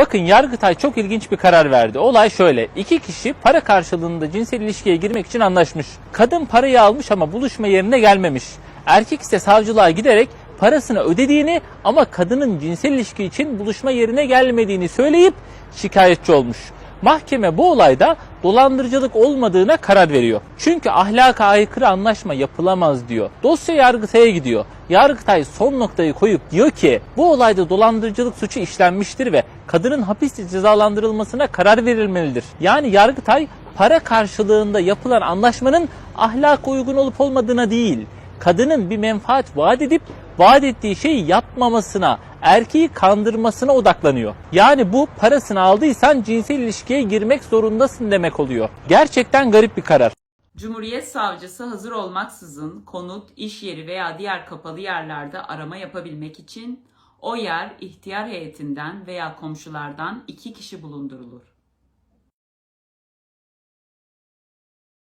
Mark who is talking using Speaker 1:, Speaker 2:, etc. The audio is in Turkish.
Speaker 1: Bakın Yargıtay çok ilginç bir karar verdi. Olay şöyle. İki kişi para karşılığında cinsel ilişkiye girmek için anlaşmış. Kadın parayı almış ama buluşma yerine gelmemiş. Erkek ise savcılığa giderek parasını ödediğini ama kadının cinsel ilişki için buluşma yerine gelmediğini söyleyip şikayetçi olmuş. Mahkeme bu olayda dolandırıcılık olmadığına karar veriyor. Çünkü ahlaka aykırı anlaşma yapılamaz diyor. Dosya Yargıtay'a gidiyor. Yargıtay son noktayı koyup diyor ki bu olayda dolandırıcılık suçu işlenmiştir ve kadının hapis cezalandırılmasına karar verilmelidir. Yani Yargıtay para karşılığında yapılan anlaşmanın ahlaka uygun olup olmadığına değil, kadının bir menfaat vaat edip vaat ettiği şeyi yapmamasına, erkeği kandırmasına odaklanıyor. Yani bu parasını aldıysan cinsel ilişkiye girmek zorundasın demek oluyor. Gerçekten garip bir karar.
Speaker 2: Cumhuriyet Savcısı hazır olmaksızın konut, iş yeri veya diğer kapalı yerlerde arama yapabilmek için o yer ihtiyar heyetinden veya komşulardan iki kişi bulundurulur.